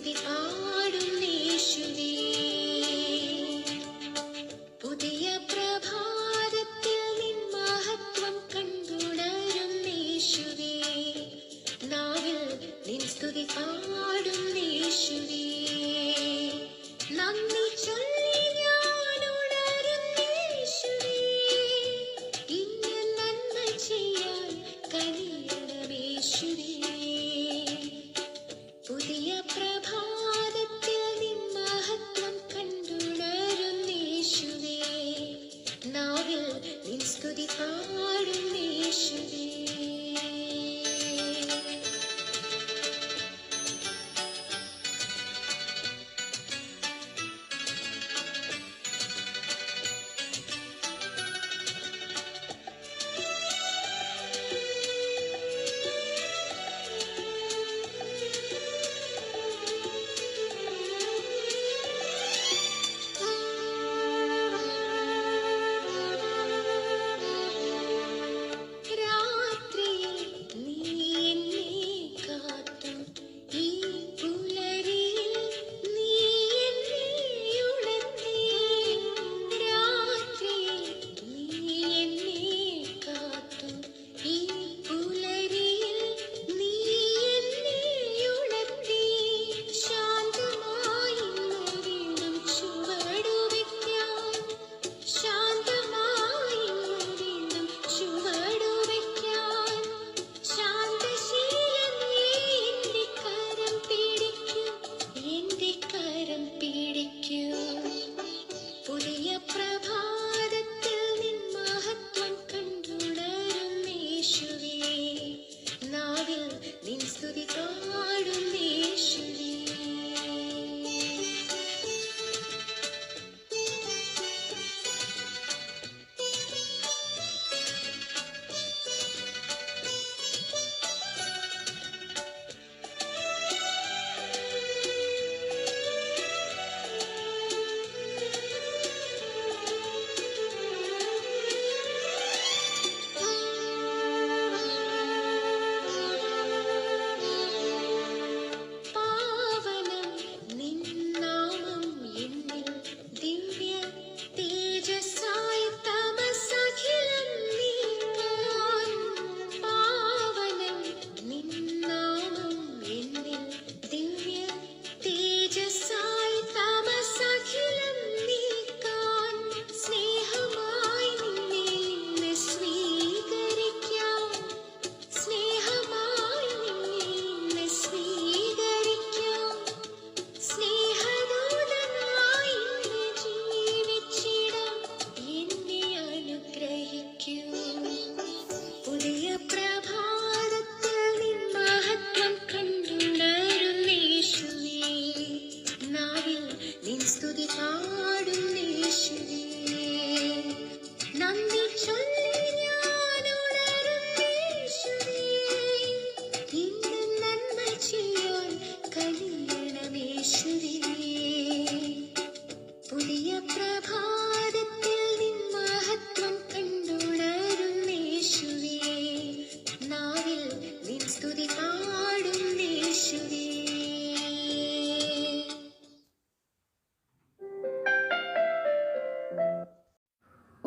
Oh. Minsk, the army, she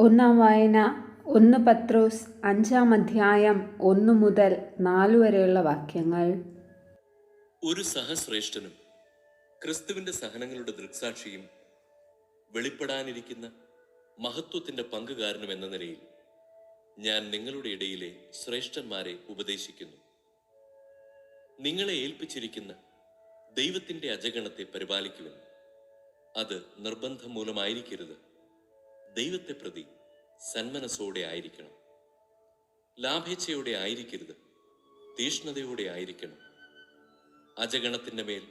ഒന്നാം വായന ഒന്ന് പത്രോസ് അഞ്ചാം അധ്യായം ഒന്ന് മുതൽ നാലു വരെയുള്ള വാക്യങ്ങൾ. ഒരു സഹശ്രേഷ്ഠനും ക്രിസ്തുവിന്റെ സഹനങ്ങളുടെ ദൃക്സാക്ഷിയും വെളിപ്പെടാനിരിക്കുന്ന മഹത്വത്തിന്റെ പങ്കുകാരനും എന്ന നിലയിൽ ഞാൻ നിങ്ങളുടെ ഇടയിലെ ശ്രേഷ്ഠന്മാരെ ഉപദേശിക്കുന്നു. നിങ്ങളെ ഏൽപ്പിച്ചിരിക്കുന്ന ദൈവത്തിന്റെ അജഗണത്തെ പരിപാലിക്കുവിൻ. അത് നിർബന്ധം മൂലമായിരിക്കരുത്. ദൈവത്തെ പ്രതി സന്മനസ്സോടെ ആയിരിക്കണം. ലാഭേച്ഛയോടെ ആയിരിക്കരുത്. തീഷ്ണതയോടെ ആയിരിക്കണം. അജഗണത്തിന്റെ മേൽ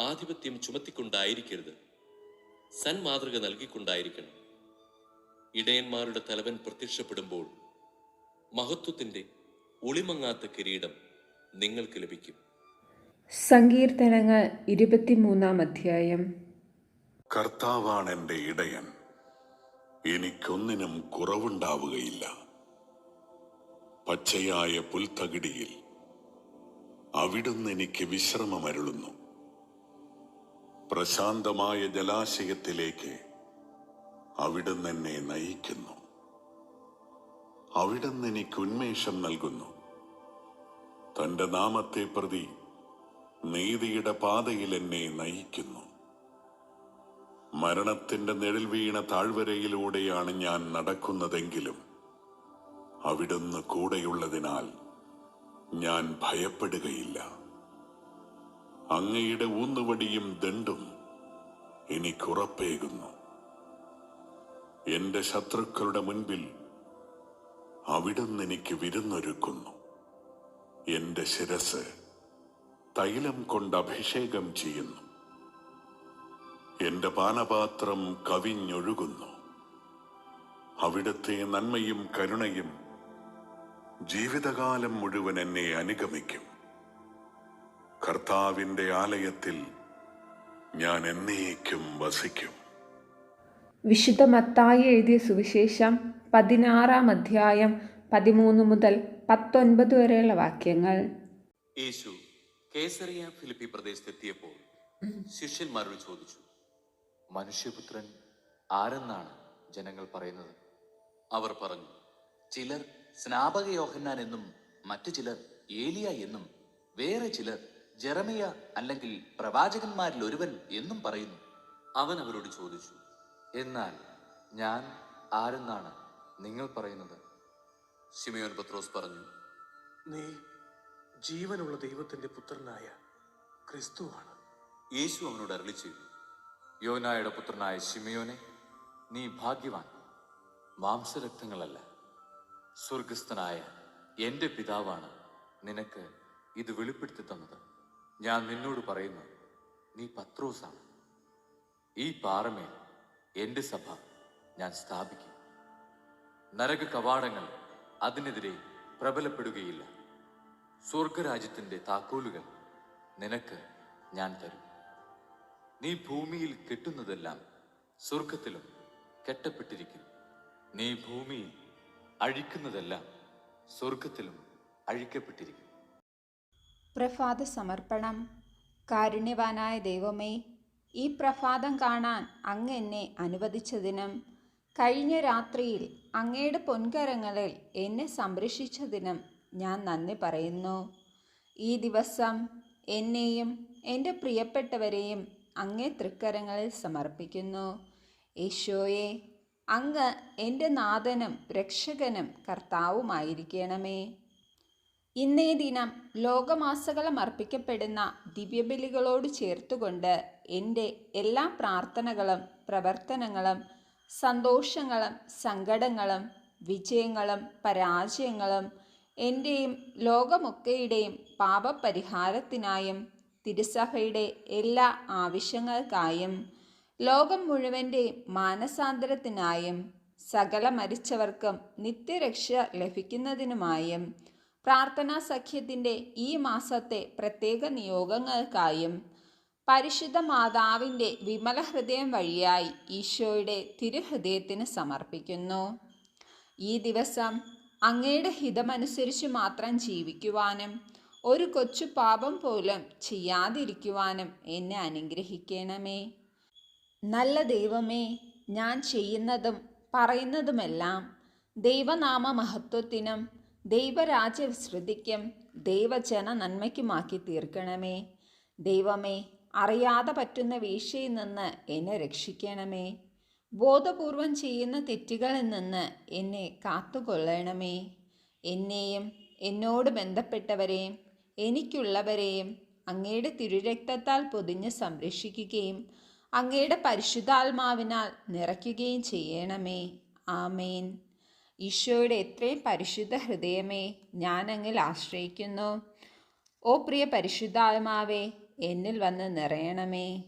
ആധിപത്യം ചുമത്തിക്കൊണ്ടായിരിക്കരുത്. സന്മാതൃക നൽകിക്കൊണ്ടായിരിക്കണം. ഇടയന്മാരുടെ തലവൻ പ്രത്യക്ഷപ്പെടുമ്പോൾ മഹത്വത്തിന്റെ ഒളിമങ്ങാത്ത കിരീടം നിങ്ങൾക്ക് ലഭിക്കും. സങ്കീർത്തനങ്ങൾ ഇരുപത്തിമൂന്നാം അധ്യായം. കർത്താവാണ് എന്റെ ഇടയൻ. എനിക്കൊന്നിനും കുറവുണ്ടാവുകയില്ല. പച്ചയായ പുൽത്തകിടിയിൽ അവിടുന്ന് എനിക്ക് വിശ്രമമരുളുന്നു. പ്രശാന്തമായ ജലാശയത്തിലേക്ക് അവിടുന്ന് എന്നെ നയിക്കുന്നു. അവിടുന്ന് എനിക്ക് ഉന്മേഷം നൽകുന്നു. തന്റെ നാമത്തെ പ്രതി നീതിയുടെ പാതയിൽ എന്നെ നയിക്കുന്നു. മരണത്തിന്റെ നിഴൽ വീണ താഴ്വരയിലൂടെയാണ് ഞാൻ നടക്കുന്നതെങ്കിലും അവിടുന്ന് കൂടെയുള്ളതിനാൽ ഞാൻ ഭയപ്പെടുകയില്ല. അങ്ങയുടെ ഊന്നുവടിയും ദണ്ടും എനിക്കുറപ്പേകുന്നു. എന്റെ ശത്രുക്കളുടെ മുൻപിൽ അവിടുന്ന് എനിക്ക് വിരുന്നൊരുക്കുന്നു. എന്റെ ശിരസ് തൈലം കൊണ്ട് അഭിഷേകം ചെയ്യുന്നു. എന്റെ പാനപാത്രം കവിഞ്ഞൊഴുകുന്നു. അവിടത്തെ നന്മയും കരുണയും ജീവിതകാലം മുഴുവൻ എന്നെ അനുഗമിക്കും. കർത്താവിന്റെ ആലയത്തിൽ ഞാൻ എന്നേക്കും വസിക്കും. വിശുദ്ധ മത്തായി എഴുതിയ സുവിശേഷം പതിനാറാം അധ്യായം പതിമൂന്ന് മുതൽ പത്തൊൻപത് വരെയുള്ള വാക്യങ്ങൾ. യേശു കേസറിയ ഫിലിപ്പി പ്രദേശത്തെത്തിയപ്പോൾ ശിഷ്യന്മാരോട് ചോദിച്ചു മനുഷ്യപുത്രൻ ആരെന്നാണ് ജനങ്ങൾ പറയുന്നത്? അവർ പറഞ്ഞു ചിലർ സ്നാപക യോഹന്നാൻ എന്നും മറ്റു ചിലർ ഏലിയ എന്നും വേറെ ചിലർ ജെറമിയ അല്ലെങ്കിൽ പ്രവാചകന്മാരിൽ ഒരുവൻ എന്നും പറയുന്നു. അവൻ അവരോട് ചോദിച്ചു എന്നാൽ ഞാൻ ആരെന്നാണ് നിങ്ങൾ പറയുന്നത്? ശിമയോൻ പത്രോസ് പറഞ്ഞു നീ ജീവനുള്ള ദൈവത്തിന്റെ പുത്രനായ ക്രിസ്തുവാണ്. യേശു അവനോട് അരളി ചെയ്തു യോനായുടെ പുത്രനായ ശിമയോനെ നീ ഭാഗ്യവാൻ. മാംസരക്തങ്ങളല്ല. സ്വർഗസ്ഥനായ എന്റെ പിതാവാണ് നിനക്ക് ഇത് വെളിപ്പെടുത്തി തന്നത്. ഞാൻ നിന്നോട് പറയുന്നു നീ പത്രോസാണ്. ഈ പാറമേൽ എന്റെ സഭ ഞാൻ സ്ഥാപിക്കും. നരക കവാടങ്ങൾ അതിനെതിരെ പ്രബലപ്പെടുകയില്ല. സ്വർഗരാജ്യത്തിന്റെ താക്കോലുകൾ നിനക്ക് ഞാൻ തരും. നീ ഭൂമിയിൽ കെട്ടുന്നതെല്ലാം സ്വർഗത്തിലും കെട്ടപ്പെട്ടിരിക്കും നീ ഭൂമിയിൽ അഴിക്കുന്നതെല്ലാം സ്വർഗത്തിലും അഴിക്കപ്പെട്ടിരിക്കും പ്രഭാത സമർപ്പണം. കാരുണ്യവാനായ ദൈവമേ ഈ പ്രഭാതം കാണാൻ അങ്ങ് എന്നെ അനുവദിച്ചതിനും കഴിഞ്ഞ രാത്രിയിൽ അങ്ങയുടെ പൊൻകരങ്ങളിൽ എന്നെ സംരക്ഷിച്ചതിനും ഞാൻ നന്ദി പറയുന്നു. ഈ ദിവസം എന്നെയും എന്റെ പ്രിയപ്പെട്ടവരെയും അങ്ങേ തൃക്കരങ്ങളിൽ സമർപ്പിക്കുന്നു. യേശോയെ അങ്ങ് എന്റെ നാഥനും രക്ഷകനും കർത്താവുമായിരിക്കണമേ. ഇന്നേ ദിനം ലോകമാസകലം അർപ്പിക്കപ്പെടുന്ന ദിവ്യബലികളോട് ചേർത്തുകൊണ്ട് എന്റെ എല്ലാ പ്രാർത്ഥനകളും പ്രവർത്തനങ്ങളും സന്തോഷങ്ങളും സങ്കടങ്ങളും വിജയങ്ങളും പരാജയങ്ങളും എന്റെയും ലോകമൊക്കെയുടെയും പാപപരിഹാരത്തിനായും തിരുസഭയുടെ എല്ലാ ആവശ്യങ്ങൾക്കായും ലോകം മുഴുവന്റെ മാനസാന്തരത്തിനായും സകല മരിച്ചവർക്കും നിത്യരക്ഷ ലഭിക്കുന്നതിനുമായും പ്രാർത്ഥനാ സഖ്യത്തിന്റെ ഈ മാസത്തെ പ്രത്യേക നിയോഗങ്ങൾക്കായും പരിശുദ്ധ മാതാവിന്റെ വിമല ഹൃദയം വഴിയായി ഈശോയുടെ തിരുഹൃദയത്തിന് സമർപ്പിക്കുന്നു. ഈ ദിവസം അങ്ങയുടെ ഹിതമനുസരിച്ച് മാത്രം ജീവിക്കുവാനും ഒരു കൊച്ചു പാപം പോലും ചെയ്യാതിരിക്കുവാനും എന്നെ അനുഗ്രഹിക്കണമേ. നല്ല ദൈവമേ ഞാൻ ചെയ്യുന്നതും പറയുന്നതുമെല്ലാം ദൈവനാമ മഹത്വത്തിനും ദൈവരാജ്യ വിസ്തൃതിക്കും ദൈവജന നന്മയ്ക്കുമാക്കി തീർക്കണമേ. ദൈവമേ അറിയാതെ പറ്റുന്ന വീഴ്ചയിൽ നിന്ന് എന്നെ രക്ഷിക്കണമേ. ബോധപൂർവം ചെയ്യുന്ന തെറ്റുകളിൽ നിന്ന് എന്നെ കാത്തുകൊള്ളണമേ. എന്നെയും എന്നോട് ബന്ധപ്പെട്ടവരെയും എനിക്കുള്ളവരെയും അങ്ങയുടെ തിരുരക്തത്താൽ പൊതിഞ്ഞ് സംരക്ഷിക്കുകയും അങ്ങയുടെ പരിശുദ്ധാത്മാവിനാൽ നിറയ്ക്കുകയും ചെയ്യണമേ. ആമേൻ. ഈശോയുടെ എത്രയും പരിശുദ്ധ ഹൃദയമേ ഞാൻ അങ്ങിൽ ആശ്രയിക്കുന്നു. ഓ പ്രിയ പരിശുദ്ധാത്മാവേ എന്നിൽ വന്ന് നിറയണമേ.